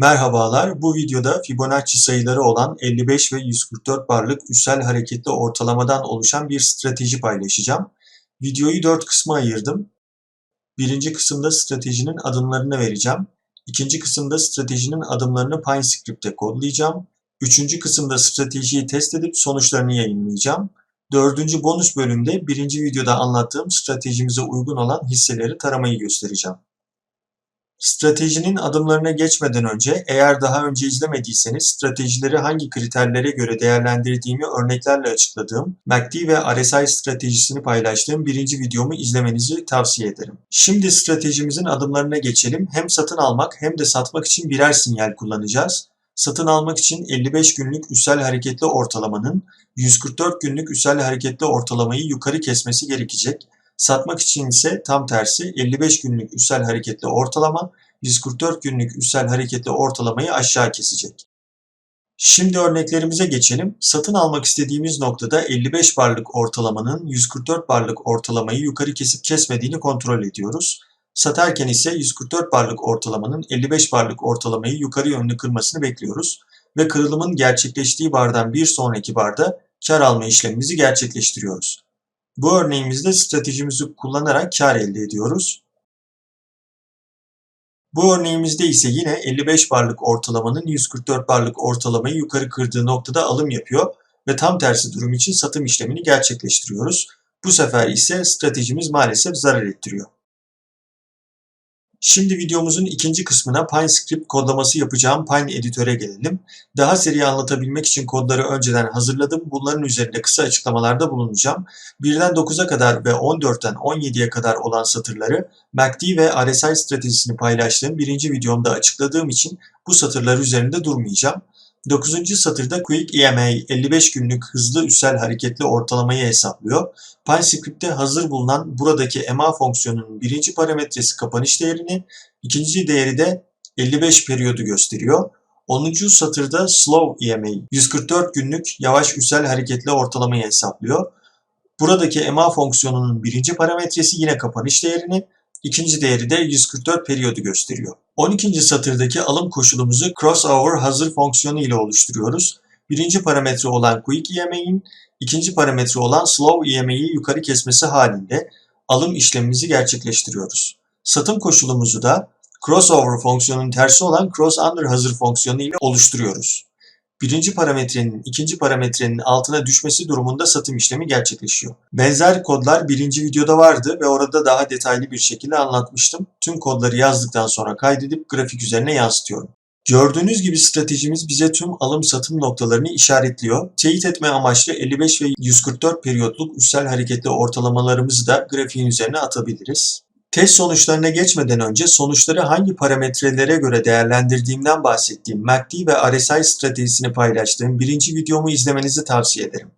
Merhabalar, bu videoda Fibonacci sayıları olan 55 ve 144 barlık üstel hareketli ortalamadan oluşan bir strateji paylaşacağım. Videoyu 4 kısma ayırdım. Birinci kısımda stratejinin adımlarını vereceğim. İkinci kısımda stratejinin adımlarını PineScript'te kodlayacağım. Üçüncü kısımda stratejiyi test edip sonuçlarını yayınlayacağım. Dördüncü bonus bölümde birinci videoda anlattığım stratejimize uygun olan hisseleri taramayı göstereceğim. Stratejinin adımlarına geçmeden önce eğer daha önce izlemediyseniz stratejileri hangi kriterlere göre değerlendirdiğimi örneklerle açıkladığım MACD ve RSI stratejisini paylaştığım birinci videomu izlemenizi tavsiye ederim. Şimdi stratejimizin adımlarına geçelim. Hem satın almak hem de satmak için birer sinyal kullanacağız. Satın almak için 55 günlük üstel hareketli ortalamanın 144 günlük üstel hareketli ortalamayı yukarı kesmesi gerekecek. Satmak için ise tam tersi 55 günlük üstel hareketli ortalama 144 günlük üstel hareketli ortalamayı aşağı kesecek. Şimdi örneklerimize geçelim. Satın almak istediğimiz noktada 55 barlık ortalamanın 144 barlık ortalamayı yukarı kesip kesmediğini kontrol ediyoruz. Satarken ise 144 barlık ortalamanın 55 barlık ortalamayı yukarı yönlü kırmasını bekliyoruz ve kırılımın gerçekleştiği bardan bir sonraki barda kar alma işlemimizi gerçekleştiriyoruz. Bu örneğimizde stratejimizi kullanarak kar elde ediyoruz. Bu örneğimizde ise yine 55 barlık ortalamanın 144 barlık ortalamayı yukarı kırdığı noktada alım yapıyor ve tam tersi durum için satım işlemini gerçekleştiriyoruz. Bu sefer ise stratejimiz maalesef zarar ettiriyor. Şimdi videomuzun ikinci kısmına PineScript kodlaması yapacağım Pine editöre gelelim. Daha seri anlatabilmek için kodları önceden hazırladım. Bunların üzerinde kısa açıklamalarda bulunacağım. 1'den 9'a kadar ve 14'ten 17'ye kadar olan satırları MACD ve RSI stratejisini paylaştığım birinci videomda açıkladığım için bu satırlar üzerinde durmayacağım. 9. satırda Quick EMA 55 günlük hızlı üstel hareketli ortalamayı hesaplıyor. PyScript'te hazır bulunan buradaki EMA fonksiyonunun birinci parametresi kapanış değerini, ikinci değeri de 55 periyodu gösteriyor. 10. satırda Slow EMA 144 günlük yavaş üstel hareketli ortalamayı hesaplıyor. Buradaki EMA fonksiyonunun birinci parametresi yine kapanış değerini, ikinci değeri de 144 periyodu gösteriyor. 12. satırdaki alım koşulumuzu crossover hazır fonksiyonu ile oluşturuyoruz. Birinci parametre olan quick EMA'in, ikinci parametre olan slow EMA'yi yukarı kesmesi halinde alım işlemimizi gerçekleştiriyoruz. Satım koşulumuzu da crossover fonksiyonunun tersi olan cross under hazır fonksiyonu ile oluşturuyoruz. Birinci parametrenin ikinci parametrenin altına düşmesi durumunda satım işlemi gerçekleşiyor. Benzer kodlar birinci videoda vardı ve orada daha detaylı bir şekilde anlatmıştım. Tüm kodları yazdıktan sonra kaydedip grafik üzerine yansıtıyorum. Gördüğünüz gibi stratejimiz bize tüm alım satım noktalarını işaretliyor. Teyit etme amaçlı 55 ve 144 periyotluk üstel hareketli ortalamalarımızı da grafiğin üzerine atabiliriz. Test sonuçlarına geçmeden önce sonuçları hangi parametrelere göre değerlendirdiğimden bahsettiğim MACD ve RSI stratejisini paylaştığım birinci videomu izlemenizi tavsiye ederim.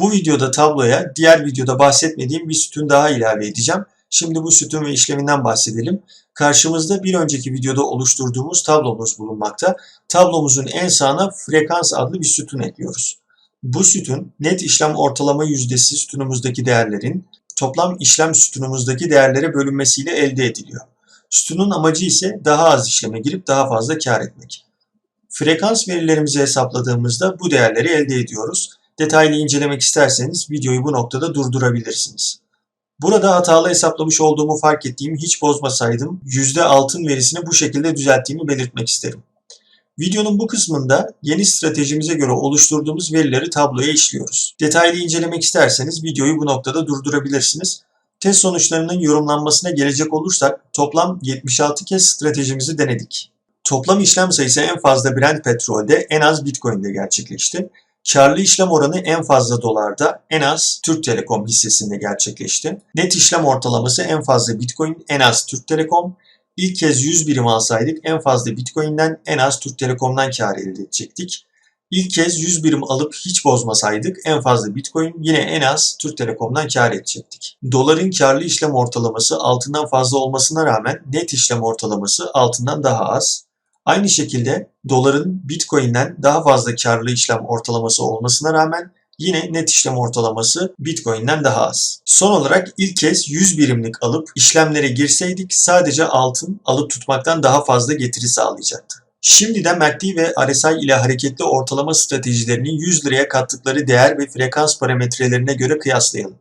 Bu videoda tabloya diğer videoda bahsetmediğim bir sütun daha ilave edeceğim. Şimdi bu sütun ve işleminden bahsedelim. Karşımızda bir önceki videoda oluşturduğumuz tablomuz bulunmakta. Tablomuzun en sağına frekans adlı bir sütun ekliyoruz. Bu sütun net işlem ortalama yüzdesi sütunumuzdaki değerlerin toplam işlem sütunumuzdaki değerlere bölünmesiyle elde ediliyor. Sütunun amacı ise daha az işleme girip daha fazla kar etmek. Frekans verilerimizi hesapladığımızda bu değerleri elde ediyoruz. Detaylı incelemek isterseniz videoyu bu noktada durdurabilirsiniz. Burada hatalı hesaplamış olduğumu fark ettiğim hiç bozmasaydım yüzde altın verisini bu şekilde düzelttiğimi belirtmek isterim. Videonun bu kısmında yeni stratejimize göre oluşturduğumuz verileri tabloya işliyoruz. Detaylı incelemek isterseniz videoyu bu noktada durdurabilirsiniz. Test sonuçlarının yorumlanmasına gelecek olursak toplam 76 kez stratejimizi denedik. Toplam işlem sayısı en fazla Brent petrolde, en az Bitcoin'de gerçekleşti. Karlı işlem oranı en fazla dolarda, en az Türk Telekom hissesinde gerçekleşti. Net işlem ortalaması en fazla Bitcoin, en az Türk Telekom. İlk kez 100 birim alsaydık en fazla Bitcoin'den en az Türk Telekom'dan kar elde edecektik. İlk kez 100 birim alıp hiç bozmasaydık en fazla Bitcoin yine en az Türk Telekom'dan kar edecektik. Doların karlı işlem ortalaması altından fazla olmasına rağmen net işlem ortalaması altından daha az. Aynı şekilde doların Bitcoin'den daha fazla karlı işlem ortalaması olmasına rağmen Yine net işlem ortalaması Bitcoin'den daha az. Son olarak ilk kez 100 birimlik alıp işlemlere girseydik sadece altın alıp tutmaktan daha fazla getiri sağlayacaktı. Şimdi de MACD ve RSI ile hareketli ortalama stratejilerini 100 liraya kattıkları değer ve frekans parametrelerine göre kıyaslayalım.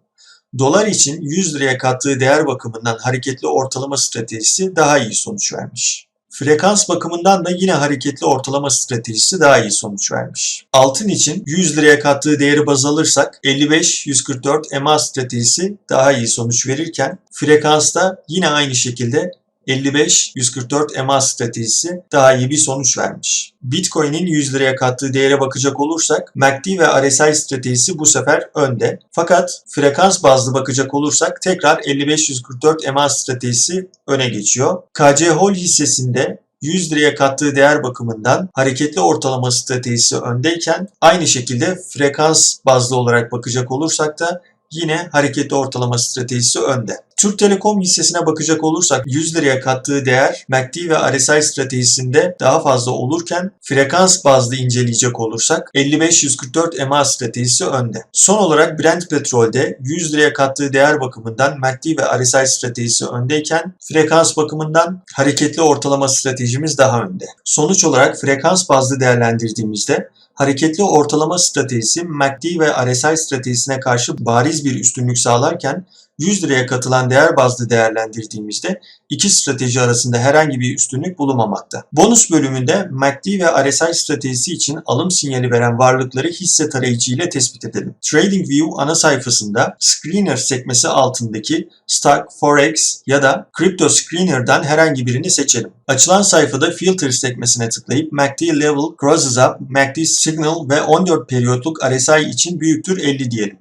Dolar için 100 liraya kattığı değer bakımından hareketli ortalama stratejisi daha iyi sonuç vermiş. Frekans bakımından da yine hareketli ortalama stratejisi daha iyi sonuç vermiş. Altın için 100 liraya kattığı değeri baz alırsak 55-144 EMA stratejisi daha iyi sonuç verirken frekansta yine aynı şekilde 55-144 EMA stratejisi daha iyi bir sonuç vermiş. Bitcoin'in 100 liraya kattığı değere bakacak olursak MACD ve RSI stratejisi bu sefer önde. Fakat frekans bazlı bakacak olursak tekrar 55-144 EMA stratejisi öne geçiyor. KC Hol hissesinde 100 liraya kattığı değer bakımından hareketli ortalama stratejisi öndeyken aynı şekilde frekans bazlı olarak bakacak olursak da yine hareketli ortalama stratejisi önde. Türk Telekom hissesine bakacak olursak 100 liraya kattığı değer MACD ve RSI stratejisinde daha fazla olurken frekans bazlı inceleyecek olursak 55-144 EMA stratejisi önde. Son olarak Brent petrolde 100 liraya kattığı değer bakımından MACD ve RSI stratejisi öndeyken frekans bakımından hareketli ortalama stratejimiz daha önde. Sonuç olarak frekans bazlı değerlendirdiğimizde hareketli ortalama stratejisi MACD ve RSI stratejisine karşı bariz bir üstünlük sağlarken 100 liraya katılan değer bazlı değerlendirdiğimizde iki strateji arasında herhangi bir üstünlük bulunmamakta. Bonus bölümünde MACD ve RSI stratejisi için alım sinyali veren varlıkları hisse tarayıcı ile tespit edelim. TradingView ana sayfasında Screener sekmesi altındaki Stock, Forex ya da Crypto Screener'dan herhangi birini seçelim. Açılan sayfada Filter sekmesine tıklayıp MACD Level Crosses Up, MACD Signal ve 14 periyotluk RSI için büyüktür 50 diyelim.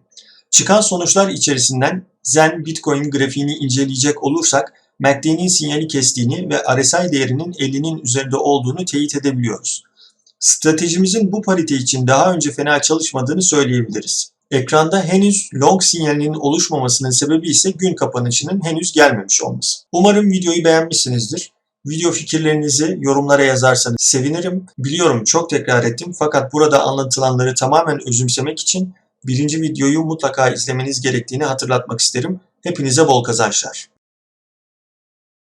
Çıkan sonuçlar içerisinden Zen Bitcoin grafiğini inceleyecek olursak MACD'nin sinyali kestiğini ve RSI değerinin 50'nin üzerinde olduğunu teyit edebiliyoruz. Stratejimizin bu parite için daha önce fena çalışmadığını söyleyebiliriz. Ekranda henüz long sinyalinin oluşmamasının sebebi ise gün kapanışının henüz gelmemiş olması. Umarım videoyu beğenmişsinizdir. Video fikirlerinizi yorumlara yazarsanız sevinirim. Biliyorum çok tekrar ettim fakat burada anlatılanları tamamen özümsemek için birinci videoyu mutlaka izlemeniz gerektiğini hatırlatmak isterim. Hepinize bol kazançlar.